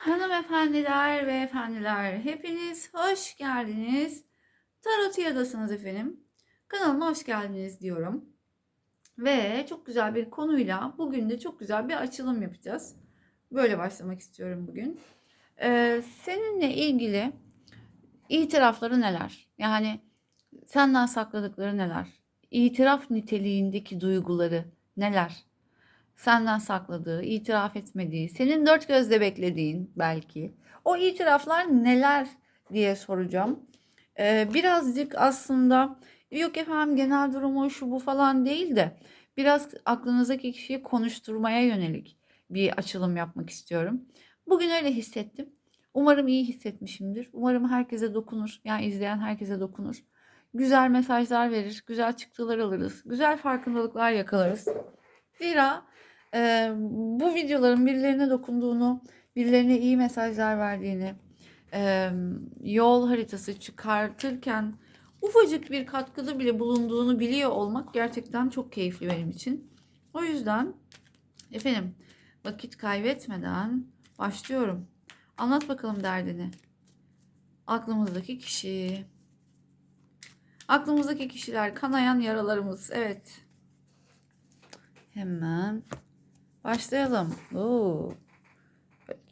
Hanımefendiler ve efendiler hepiniz hoş geldiniz. Tarot Yadasınız efendim. Kanalıma hoş geldiniz diyorum. Ve çok güzel bir konuyla bugün de çok güzel bir açılım yapacağız. Böyle başlamak istiyorum bugün. Ee, seninle ilgili itirafları neler? Yani senden sakladıkları neler? İtiraf niteliğindeki duyguları neler? Senden sakladığı, itiraf etmediği, senin dört gözle beklediğin belki. O itiraflar neler diye soracağım. Ee, birazcık aslında yok efendim genel durumu şu bu falan değil de biraz aklınızdaki kişiyi konuşturmaya yönelik bir açılım yapmak istiyorum. Bugün öyle hissettim. Umarım iyi hissetmişimdir. Umarım herkese dokunur. Yani izleyen herkese dokunur. Güzel mesajlar verir, güzel çıktılar alırız, güzel farkındalıklar yakalarız. Zira e, bu videoların birilerine dokunduğunu, birilerine iyi mesajlar verdiğini, e, yol haritası çıkartırken ufacık bir katkıda bile bulunduğunu biliyor olmak gerçekten çok keyifli benim için. O yüzden efendim vakit kaybetmeden başlıyorum. Anlat bakalım derdini. Aklımızdaki kişi. Aklımızdaki kişiler kanayan yaralarımız. Evet. Hemen Başlayalım. Oo.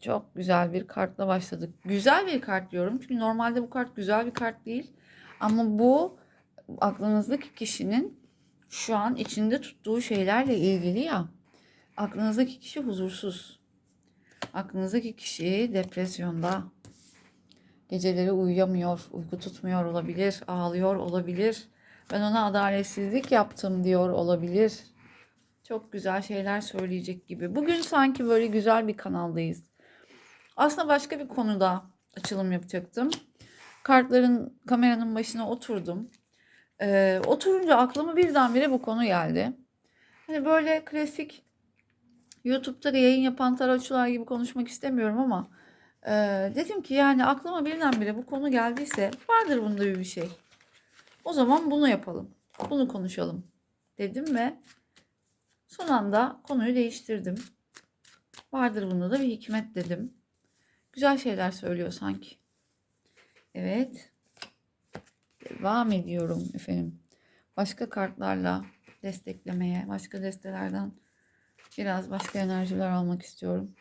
Çok güzel bir kartla başladık. Güzel bir kart diyorum. Çünkü normalde bu kart güzel bir kart değil. Ama bu aklınızdaki kişinin şu an içinde tuttuğu şeylerle ilgili ya. Aklınızdaki kişi huzursuz. Aklınızdaki kişi depresyonda. Geceleri uyuyamıyor, uyku tutmuyor olabilir, ağlıyor olabilir. Ben ona adaletsizlik yaptım diyor olabilir çok güzel şeyler söyleyecek gibi. Bugün sanki böyle güzel bir kanaldayız. Aslında başka bir konuda açılım yapacaktım. Kartların kameranın başına oturdum. Ee, oturunca aklıma birdenbire bu konu geldi. Hani böyle klasik YouTube'da yayın yapan tarotçular gibi konuşmak istemiyorum ama e, dedim ki yani aklıma birdenbire bu konu geldiyse vardır bunda bir şey. O zaman bunu yapalım. Bunu konuşalım dedim ve Son anda konuyu değiştirdim. Vardır bunda da bir hikmet dedim. Güzel şeyler söylüyor sanki. Evet. Devam ediyorum efendim. Başka kartlarla desteklemeye, başka destelerden biraz başka enerjiler almak istiyorum.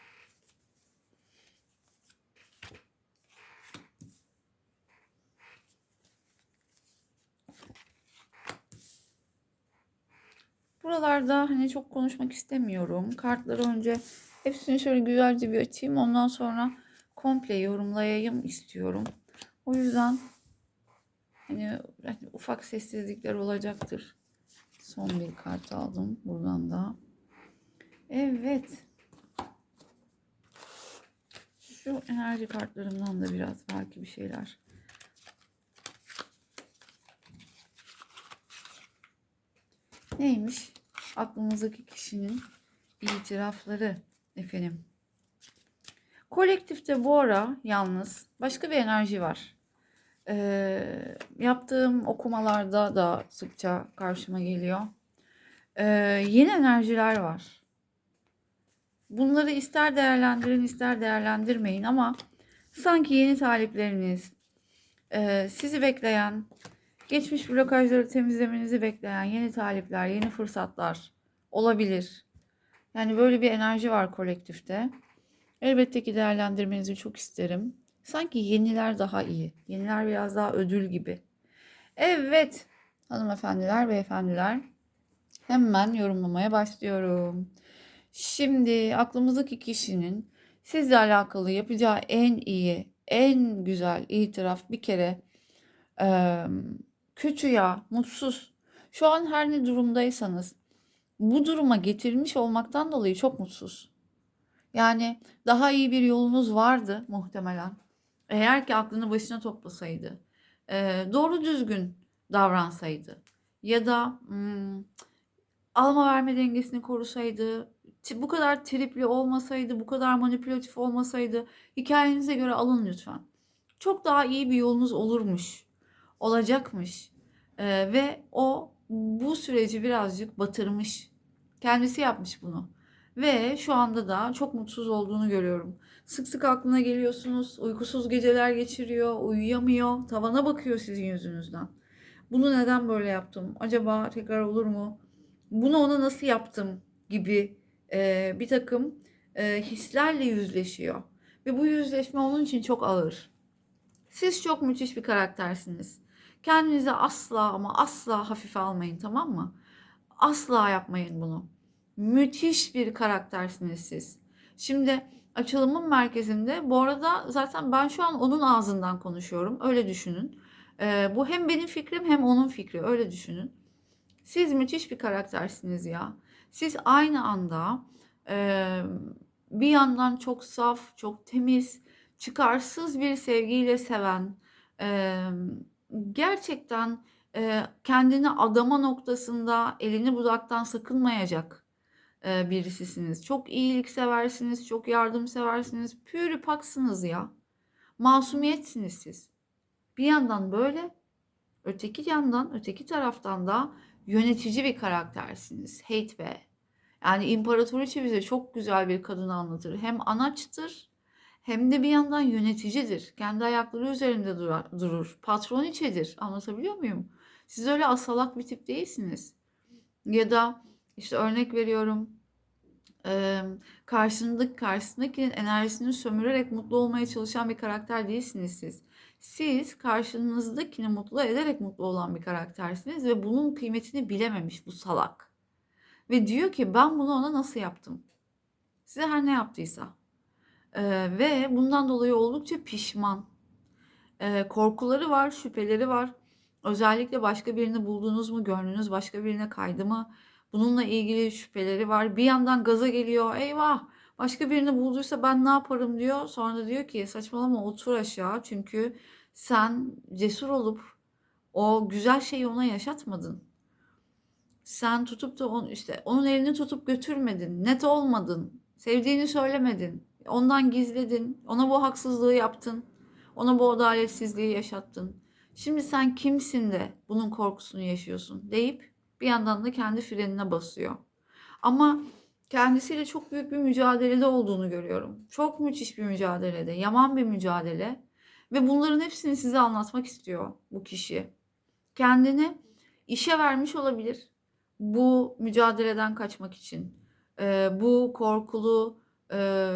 Buralarda hani çok konuşmak istemiyorum. Kartları önce hepsini şöyle güzelce bir açayım. Ondan sonra komple yorumlayayım istiyorum. O yüzden hani, hani ufak sessizlikler olacaktır. Son bir kart aldım buradan da. Evet. Şu enerji kartlarımdan da biraz belki bir şeyler Neymiş? Aklımızdaki kişinin itirafları efendim. Kolektifte bu ara yalnız başka bir enerji var. Ee, yaptığım okumalarda da sıkça karşıma geliyor. Ee, yeni enerjiler var. Bunları ister değerlendirin ister değerlendirmeyin ama sanki yeni talipleriniz, e, sizi bekleyen Geçmiş blokajları temizlemenizi bekleyen yeni talipler, yeni fırsatlar olabilir. Yani böyle bir enerji var kolektifte. Elbette ki değerlendirmenizi çok isterim. Sanki yeniler daha iyi. Yeniler biraz daha ödül gibi. Evet hanımefendiler, beyefendiler. Hemen yorumlamaya başlıyorum. Şimdi aklımızdaki kişinin sizle alakalı yapacağı en iyi, en güzel itiraf bir kere kötü ya, mutsuz. Şu an her ne durumdaysanız bu duruma getirilmiş olmaktan dolayı çok mutsuz. Yani daha iyi bir yolunuz vardı muhtemelen. Eğer ki aklını başına toplasaydı, e, doğru düzgün davransaydı ya da hmm, alma verme dengesini korusaydı, bu kadar tripli olmasaydı, bu kadar manipülatif olmasaydı hikayenize göre alın lütfen. Çok daha iyi bir yolunuz olurmuş olacakmış. Ee, ve o bu süreci birazcık batırmış. Kendisi yapmış bunu. Ve şu anda da çok mutsuz olduğunu görüyorum. Sık sık aklına geliyorsunuz. Uykusuz geceler geçiriyor, uyuyamıyor. Tavana bakıyor sizin yüzünüzden. Bunu neden böyle yaptım? Acaba tekrar olur mu? Bunu ona nasıl yaptım gibi e, bir takım e, hislerle yüzleşiyor. Ve bu yüzleşme onun için çok ağır. Siz çok müthiş bir karaktersiniz. Kendinizi asla ama asla hafife almayın tamam mı? Asla yapmayın bunu. Müthiş bir karaktersiniz siz. Şimdi açılımın merkezinde bu arada zaten ben şu an onun ağzından konuşuyorum. Öyle düşünün. Ee, bu hem benim fikrim hem onun fikri. Öyle düşünün. Siz müthiş bir karaktersiniz ya. Siz aynı anda e, bir yandan çok saf, çok temiz, çıkarsız bir sevgiyle seven, e, gerçekten e, kendini adama noktasında elini budaktan sakınmayacak e, birisisiniz. Çok iyilik seversiniz, çok yardım seversiniz, pürü paksınız ya. Masumiyetsiniz siz. Bir yandan böyle, öteki yandan, öteki taraftan da yönetici bir karaktersiniz. Hate be. Yani İmparatoriçe bize çok güzel bir kadını anlatır. Hem anaçtır hem de bir yandan yöneticidir. Kendi ayakları üzerinde durar, durur. Patroniçedir. Anlatabiliyor muyum? Siz öyle asalak bir tip değilsiniz. Ya da işte örnek veriyorum e, karşındaki karşısındakinin enerjisini sömürerek mutlu olmaya çalışan bir karakter değilsiniz siz. Siz karşınızdakini mutlu ederek mutlu olan bir karaktersiniz ve bunun kıymetini bilememiş bu salak. Ve diyor ki ben bunu ona nasıl yaptım? Size her ne yaptıysa. Ee, ve bundan dolayı oldukça pişman. Ee, korkuları var, şüpheleri var. Özellikle başka birini buldunuz mu, gönlünüz başka birine kaydı mı? Bununla ilgili şüpheleri var. Bir yandan gaza geliyor. Eyvah başka birini bulduysa ben ne yaparım diyor. Sonra da diyor ki saçmalama otur aşağı. Çünkü sen cesur olup o güzel şeyi ona yaşatmadın. Sen tutup da onu işte onun elini tutup götürmedin. Net olmadın. Sevdiğini söylemedin. Ondan gizledin. Ona bu haksızlığı yaptın. Ona bu adaletsizliği yaşattın. Şimdi sen kimsin de bunun korkusunu yaşıyorsun deyip bir yandan da kendi frenine basıyor. Ama kendisiyle çok büyük bir mücadelede olduğunu görüyorum. Çok müthiş bir mücadelede, yaman bir mücadele. Ve bunların hepsini size anlatmak istiyor bu kişi. Kendini işe vermiş olabilir bu mücadeleden kaçmak için. Bu korkulu,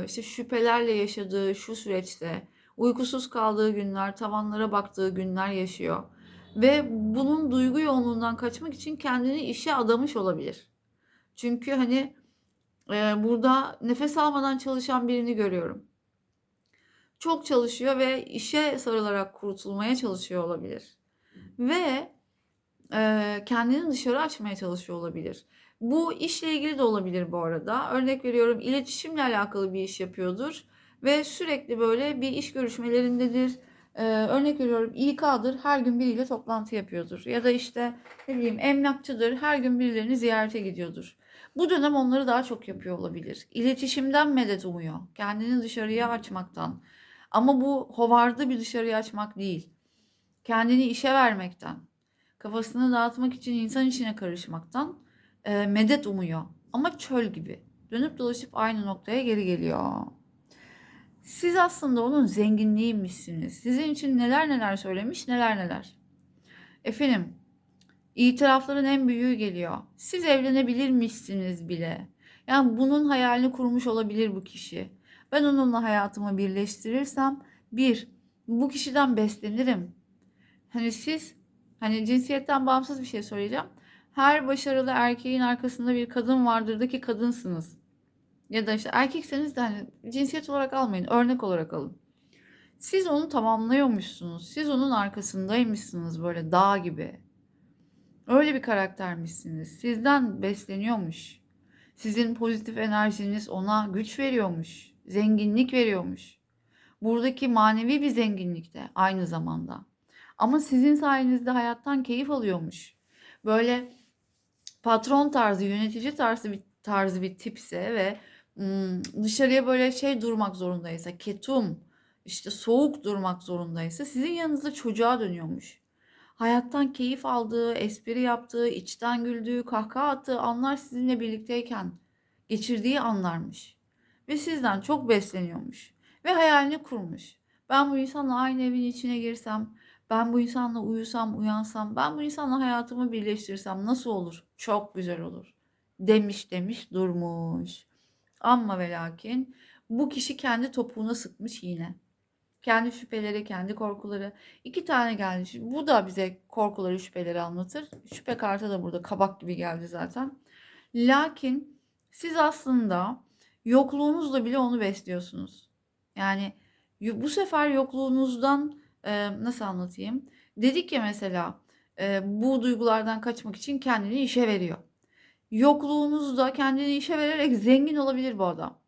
işte şüphelerle yaşadığı şu süreçte uykusuz kaldığı günler, tavanlara baktığı günler yaşıyor. Ve bunun duygu yoğunluğundan kaçmak için kendini işe adamış olabilir. Çünkü hani e, burada nefes almadan çalışan birini görüyorum. Çok çalışıyor ve işe sarılarak kurtulmaya çalışıyor olabilir. Ve e, kendini dışarı açmaya çalışıyor olabilir. Bu işle ilgili de olabilir bu arada. Örnek veriyorum iletişimle alakalı bir iş yapıyordur ve sürekli böyle bir iş görüşmelerindedir. Ee, örnek veriyorum İK'dır her gün biriyle toplantı yapıyordur. Ya da işte ne bileyim emlakçıdır her gün birilerini ziyarete gidiyordur. Bu dönem onları daha çok yapıyor olabilir. İletişimden medet umuyor. Kendini dışarıya açmaktan. Ama bu hovarda bir dışarıya açmak değil. Kendini işe vermekten. Kafasını dağıtmak için insan içine karışmaktan e, medet umuyor. Ama çöl gibi. Dönüp dolaşıp aynı noktaya geri geliyor. Siz aslında onun zenginliğiymişsiniz. Sizin için neler neler söylemiş, neler neler. Efendim, itirafların en büyüğü geliyor. Siz evlenebilirmişsiniz bile. Yani bunun hayalini kurmuş olabilir bu kişi. Ben onunla hayatımı birleştirirsem bir, bu kişiden beslenirim. Hani siz, hani cinsiyetten bağımsız bir şey söyleyeceğim. Her başarılı erkeğin arkasında bir kadın vardır ki kadınsınız. Ya da işte erkekseniz de hani cinsiyet olarak almayın, örnek olarak alın. Siz onu tamamlıyormuşsunuz. Siz onun arkasındaymışsınız böyle dağ gibi. Öyle bir karaktermişsiniz. Sizden besleniyormuş. Sizin pozitif enerjiniz ona güç veriyormuş. Zenginlik veriyormuş. Buradaki manevi bir zenginlik de aynı zamanda. Ama sizin sayenizde hayattan keyif alıyormuş. Böyle patron tarzı, yönetici tarzı bir tarzı bir tipse ve dışarıya böyle şey durmak zorundaysa, ketum, işte soğuk durmak zorundaysa sizin yanınızda çocuğa dönüyormuş. Hayattan keyif aldığı, espri yaptığı, içten güldüğü, kahkaha attığı anlar sizinle birlikteyken geçirdiği anlarmış. Ve sizden çok besleniyormuş. Ve hayalini kurmuş. Ben bu insanla aynı evin içine girsem, ben bu insanla uyusam, uyansam, ben bu insanla hayatımı birleştirsem nasıl olur? Çok güzel olur. Demiş demiş durmuş. Ama ve lakin bu kişi kendi topuğuna sıkmış yine. Kendi şüpheleri, kendi korkuları. İki tane geldi. Bu da bize korkuları, şüpheleri anlatır. Şüphe kartı da burada kabak gibi geldi zaten. Lakin siz aslında yokluğunuzla bile onu besliyorsunuz. Yani bu sefer yokluğunuzdan e, nasıl anlatayım? Dedik ya mesela e, bu duygulardan kaçmak için kendini işe veriyor. Yokluğunuzda kendini işe vererek zengin olabilir bu adam.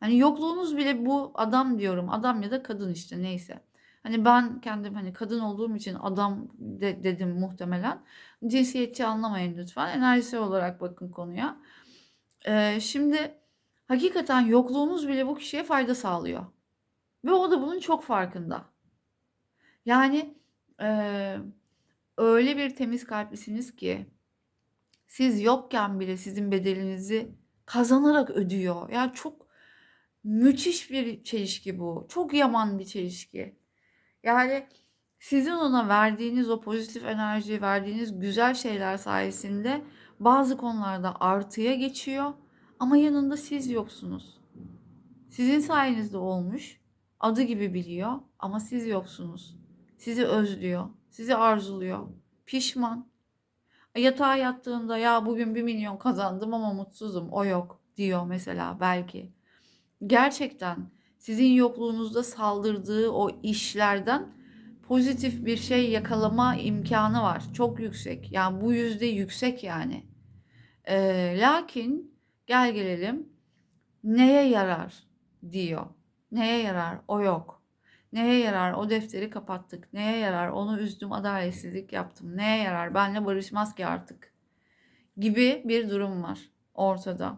Hani yokluğunuz bile bu adam diyorum. Adam ya da kadın işte neyse. Hani ben kendim hani kadın olduğum için adam de- dedim muhtemelen. Cinsiyetçi anlamayın lütfen. Enerjisel olarak bakın konuya. Ee, şimdi hakikaten yokluğunuz bile bu kişiye fayda sağlıyor. Ve o da bunun çok farkında. Yani eee, öyle bir temiz kalplisiniz ki siz yokken bile sizin bedelinizi kazanarak ödüyor. Yani çok müthiş bir çelişki bu. Çok yaman bir çelişki. Yani sizin ona verdiğiniz o pozitif enerji, verdiğiniz güzel şeyler sayesinde bazı konularda artıya geçiyor ama yanında siz yoksunuz. Sizin sayenizde olmuş, adı gibi biliyor ama siz yoksunuz. Sizi özlüyor, sizi arzuluyor, pişman. Yatağa yattığında ya bugün bir milyon kazandım ama mutsuzum, o yok diyor mesela belki. Gerçekten sizin yokluğunuzda saldırdığı o işlerden pozitif bir şey yakalama imkanı var. Çok yüksek. Yani bu yüzde yüksek yani. Ee, lakin gel gelelim neye yarar diyor. Neye yarar? O yok. Neye yarar? O defteri kapattık. Neye yarar? Onu üzdüm, adaletsizlik yaptım. Neye yarar? Benle barışmaz ki artık. Gibi bir durum var ortada.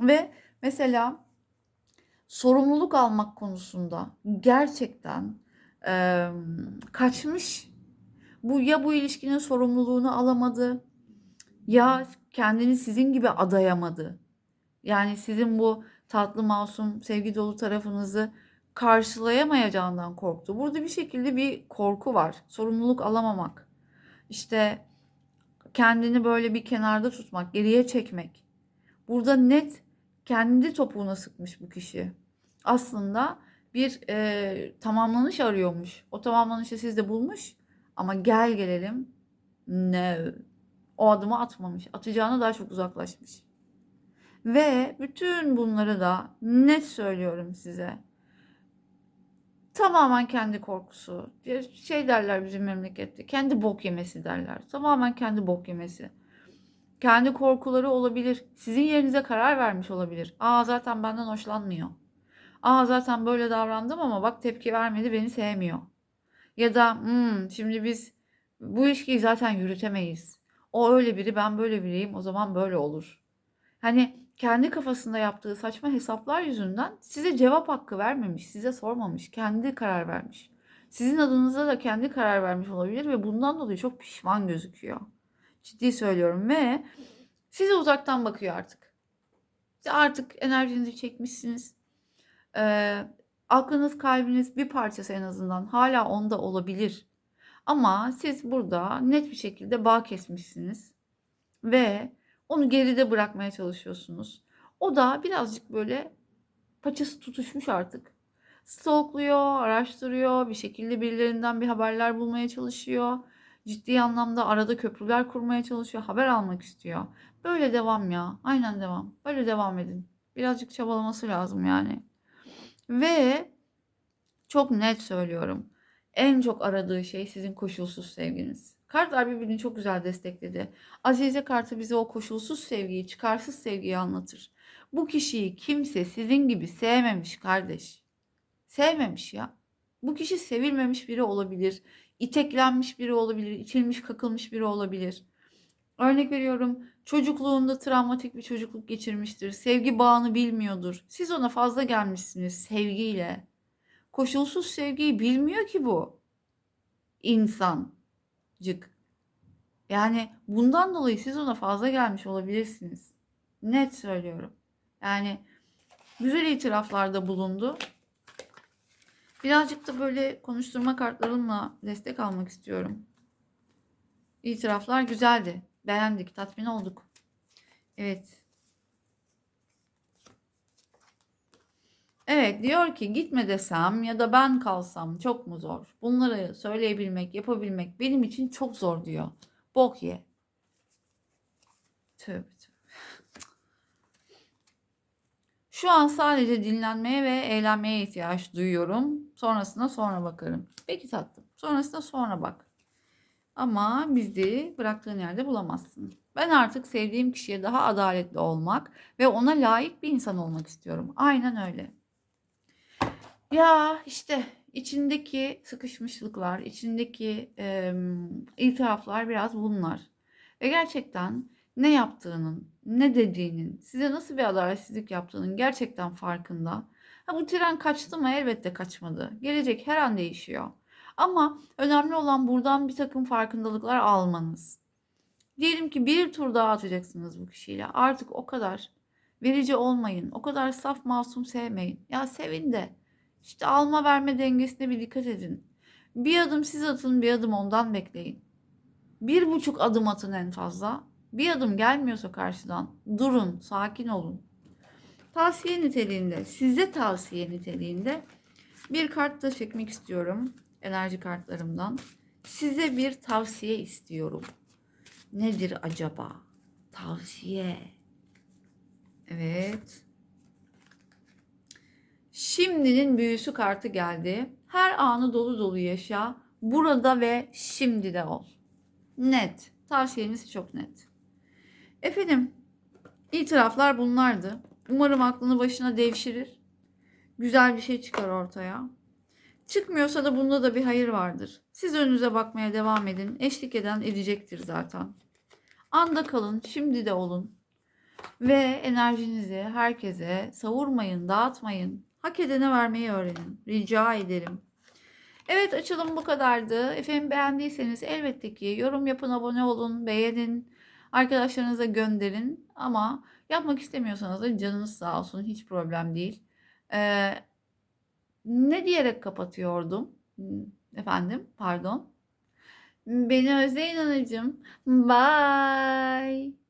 Ve mesela sorumluluk almak konusunda gerçekten eee, kaçmış. Bu ya bu ilişkinin sorumluluğunu alamadı ya kendini sizin gibi adayamadı. Yani sizin bu tatlı masum sevgi dolu tarafınızı karşılayamayacağından korktu. Burada bir şekilde bir korku var. Sorumluluk alamamak. İşte kendini böyle bir kenarda tutmak, geriye çekmek. Burada net kendi topuğuna sıkmış bu kişi. Aslında bir e, tamamlanış arıyormuş. O tamamlanışı sizde bulmuş ama gel gelelim ne o adımı atmamış. Atacağına daha çok uzaklaşmış. Ve bütün bunları da net söylüyorum size. Tamamen kendi korkusu. Şey derler bizim memlekette. Kendi bok yemesi derler. Tamamen kendi bok yemesi. Kendi korkuları olabilir. Sizin yerinize karar vermiş olabilir. Aa zaten benden hoşlanmıyor. Aa zaten böyle davrandım ama bak tepki vermedi beni sevmiyor. Ya da "Hmm, şimdi biz bu ilişkiyi zaten yürütemeyiz. O öyle biri ben böyle biriyim o zaman böyle olur. Hani kendi kafasında yaptığı saçma hesaplar yüzünden size cevap hakkı vermemiş, size sormamış, kendi karar vermiş. Sizin adınıza da kendi karar vermiş olabilir ve bundan dolayı çok pişman gözüküyor. Ciddi söylüyorum ve size uzaktan bakıyor artık. Artık enerjinizi çekmişsiniz. Ee, aklınız, kalbiniz bir parçası en azından hala onda olabilir. Ama siz burada net bir şekilde bağ kesmişsiniz ve onu geride bırakmaya çalışıyorsunuz. O da birazcık böyle paçası tutuşmuş artık. Stalkluyor, araştırıyor, bir şekilde birilerinden bir haberler bulmaya çalışıyor. Ciddi anlamda arada köprüler kurmaya çalışıyor, haber almak istiyor. Böyle devam ya, aynen devam. Böyle devam edin. Birazcık çabalaması lazım yani. Ve çok net söylüyorum. En çok aradığı şey sizin koşulsuz sevginiz. Kartlar birbirini çok güzel destekledi. Azize kartı bize o koşulsuz sevgiyi, çıkarsız sevgiyi anlatır. Bu kişiyi kimse sizin gibi sevmemiş kardeş. Sevmemiş ya. Bu kişi sevilmemiş biri olabilir. İteklenmiş biri olabilir. içilmiş kakılmış biri olabilir. Örnek veriyorum çocukluğunda travmatik bir çocukluk geçirmiştir. Sevgi bağını bilmiyordur. Siz ona fazla gelmişsiniz sevgiyle. Koşulsuz sevgiyi bilmiyor ki bu insancık. Yani bundan dolayı siz ona fazla gelmiş olabilirsiniz. Net söylüyorum. Yani güzel itiraflarda bulundu. Birazcık da böyle konuşturma kartlarımla destek almak istiyorum. İtiraflar güzeldi. Beğendik, tatmin olduk. Evet. Evet diyor ki gitme desem ya da ben kalsam çok mu zor? Bunları söyleyebilmek, yapabilmek benim için çok zor diyor. Bok ye. Tövbe tövbe. Şu an sadece dinlenmeye ve eğlenmeye ihtiyaç duyuyorum. Sonrasına sonra bakarım. Peki tatlım. Sonrasında sonra bak. Ama bizi bıraktığın yerde bulamazsın. Ben artık sevdiğim kişiye daha adaletli olmak ve ona layık bir insan olmak istiyorum. Aynen öyle. Ya işte içindeki sıkışmışlıklar, içindeki e, itiraflar biraz bunlar. Ve gerçekten ne yaptığının, ne dediğinin, size nasıl bir adaletsizlik yaptığının gerçekten farkında. Ha, bu tren kaçtı mı? Elbette kaçmadı. Gelecek her an değişiyor. Ama önemli olan buradan bir takım farkındalıklar almanız. Diyelim ki bir tur daha atacaksınız bu kişiyle. Artık o kadar verici olmayın. O kadar saf masum sevmeyin. Ya sevin de işte alma verme dengesine bir dikkat edin. Bir adım siz atın bir adım ondan bekleyin. Bir buçuk adım atın en fazla. Bir adım gelmiyorsa karşıdan durun, sakin olun. Tavsiye niteliğinde, size tavsiye niteliğinde bir kart da çekmek istiyorum enerji kartlarımdan. Size bir tavsiye istiyorum. Nedir acaba? Tavsiye. Evet. Şimdinin büyüsü kartı geldi. Her anı dolu dolu yaşa. Burada ve şimdi de ol. Net. Tavsiyeniz çok net. Efendim, itiraflar bunlardı. Umarım aklını başına devşirir. Güzel bir şey çıkar ortaya. Çıkmıyorsa da bunda da bir hayır vardır. Siz önünüze bakmaya devam edin. Eşlik eden edecektir zaten. Anda kalın, şimdi de olun. Ve enerjinizi herkese savurmayın, dağıtmayın. Hak edene vermeyi öğrenin. Rica ederim. Evet açılım bu kadardı. Efendim beğendiyseniz elbette ki yorum yapın, abone olun, beğenin. Arkadaşlarınıza gönderin. Ama yapmak istemiyorsanız da canınız sağ olsun. Hiç problem değil. Ee, ne diyerek kapatıyordum? Efendim pardon. Beni özleyin anacığım. Bye.